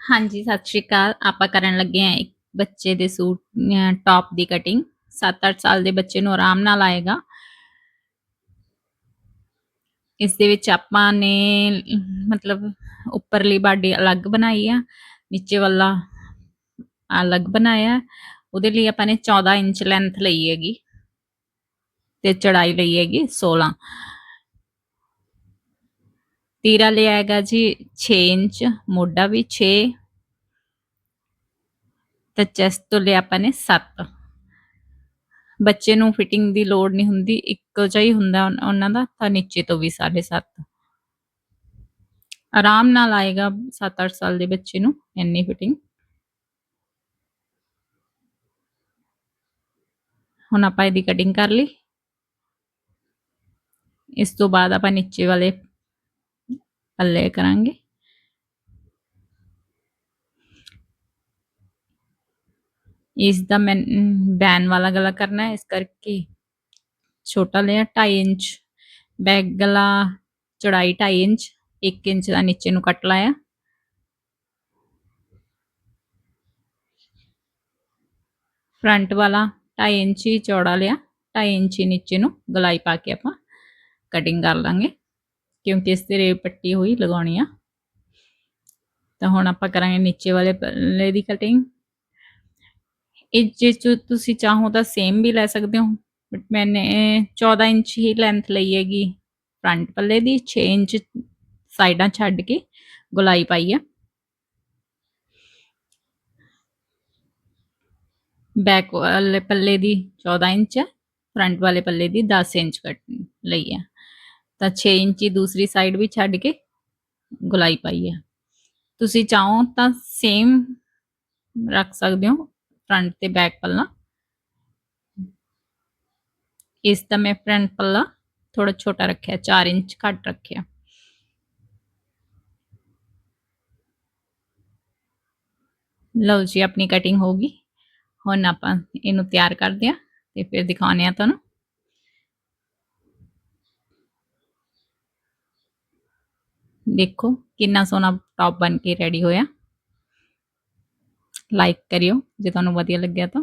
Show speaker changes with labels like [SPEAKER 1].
[SPEAKER 1] ਹਾਂਜੀ, ਸਤਿ ਸ਼੍ਰੀ ਅਕਾਲ। ਆਪਾਂ ਕਰਨ ਲੱਗੇ ਆ ਇੱਕ ਬੱਚੇ ਦੇ ਸੂਟ ਟੌਪ ਦੀ ਕਟਿੰਗ 7-8 ਸਾਲ ਦੇ ਬੱਚੇ ਨੂੰ ਆਰਾਮ ਨਾਲ ਆਏਗਾ। ਇਸ ਦੇ ਵਿੱਚ ਆਪਾਂ ਨੇ, ਮਤਲਬ ਉੱਪਰਲੀ ਬਾਡੀ ਅਲੱਗ ਬਣਾਈ ਆ, ਨੀਚੇ ਵਾਲਾ ਅਲੱਗ ਬਣਾਇਆ। ਉਹਦੇ ਲਈ ਆਪਾਂ ਨੇ 14 ਇੰਚ ਲੈਂਥ ਲਈ ਹੈਗੀ ਤੇ ਚੜਾਈ ਲਈ ਹੈਗੀ 16 ਤੀਰਾ ਲਿਆ ਹੈਗਾ ਜੀ 6 ਇੰਚ, ਮੋਢਾ ਵੀ 6 ਤਾਂ ਚੈਸਟ ਤੋਂ ਲਿਆ ਆਪਾਂ ਨੇ 7 ਬੱਚੇ ਨੂੰ ਫਿਟਿੰਗ ਦੀ ਲੋੜ ਨਹੀਂ ਹੁੰਦੀ, ਇੱਕੋ ਜਿਹਾ ਹੀ ਹੁੰਦਾ ਉਹਨਾਂ ਦਾ, ਤਾਂ ਨੀਚੇ ਤੋਂ ਵੀ 7.5 ਆਰਾਮ ਨਾਲ ਆਏਗਾ 7-8 ਸਾਲ ਦੇ ਬੱਚੇ ਨੂੰ ਇੰਨੀ ਫਿਟਿੰਗ। ਹੁਣ ਆਪਾਂ ਇਹਦੀ ਕਟਿੰਗ ਕਰ ਲਈ। ਇਸ ਤੋਂ ਬਾਅਦ ਆਪਾਂ ਨੀਚੇ ਵਾਲੇ ਪੱਲੇ ਕਰਾਂਗੇ। ਇਸ ਦਾ ਮੈਂ ਬੈਨ ਵਾਲਾ ਗਲਾ ਕਰਨਾ ਹੈ, ਇਸ ਕਰਕੇ ਛੋਟਾ ਲਿਆ 2.5 ਇੰਚ ਬੈਕ ਗਲਾ, ਚੌੜਾਈ 2.5 ਇੰਚ 1 ਇੰਚ ਦਾ ਨੀਚੇ ਨੂੰ ਕੱਟ ਲਾਇਆ। ਫਰੰਟ ਵਾਲਾ 2.5 ਇੰਚ ਹੀ ਚੌੜਾ ਲਿਆ 2.5 ਇੰਚ ਹੀ ਨੀਚੇ ਨੂੰ ਗਲਾਈ ਪਾ ਕੇ ਆਪਾਂ ਕਟਿੰਗ ਕਰ ਲਾਂਗੇ। ਕਿਉਂਕਿ ਇਸ ਤੇ ਰੇਪ ਪੱਟੀ ਹੋਈ ਲਗਾਉਣੀ ਆ। ਤਾਂ ਹੁਣ ਆਪਾਂ ਕਰਾਂਗੇ ਨੀਚੇ ਵਾਲੇ ਪੱਲੇ ਦੀ ਕਟਿੰਗ ਇਹ ਜੇ ਤੁਸੀਂ ਚਾਹੋ ਤਾਂ ਸੇਮ ਵੀ ਲੈ ਸਕਦੇ ਹੋ ਬਟ ਮੈਨੇ 14 ਇੰਚ ਹੀ ਲੈਂਥ ਲਈ ਹੈਗੀ ਫਰੰਟ ਪੱਲੇ ਦੀ 6 ਇੰਚ ਸਾਈਡਾਂ ਛੱਡ ਕੇ ਗੁਲਾਈ ਪਾਈ ਆ। ਬੈਕ ਵਾਲੇ ਪੱਲੇ ਦੀ 14 ਇੰਚ ਹੈ ਫਰੰਟ ਵਾਲੇ ਪੱਲੇ ਦੀ 10 ਇੰਚ ਕੱਟ ਲਈ ਹੈ ਤਾਂ 6 ਇੰਚ ਹੀ ਦੂਸਰੀ ਸਾਈਡ ਵੀ ਛੱਡ ਕੇ ਗੁਲਾਈ ਪਾਈ ਹੈ। ਤੁਸੀਂ ਚਾਹੋ ਤਾਂ ਸੇਮ ਰੱਖ ਸਕਦੇ ਹੋ ਫਰੰਟ ਤੇ ਬੈਕ ਪੱਲਾ। ਇਸ ਦਾ ਮੈਂ ਫਰੰਟ ਪੱਲਾ ਥੋੜਾ ਛੋਟਾ ਰੱਖਿਆ 4 ਇੰਚ ਘੱਟ ਰੱਖਿਆ। ਲਓ ਜੀ, ਆਪਣੀ ਕਟਿੰਗ ਹੋ ਗਈ। ਹੁਣ ਆਪਾਂ ਇਹਨੂੰ ਤਿਆਰ ਕਰਦੇ ਆ ਤੇ ਫਿਰ ਦਿਖਾਉਂਦੇ ਆ ਤੁਹਾਨੂੰ। ਦੇਖੋ ਕਿੰਨਾ ਸੋਹਣਾ ਟੌਪ ਬਣ ਕੇ ਰੈਡੀ ਹੋਇਆ। ਲਾਈਕ ਕਰਿਓ ਜੇ ਤੁਹਾਨੂੰ ਵਧੀਆ ਲੱਗਿਆ ਤਾਂ।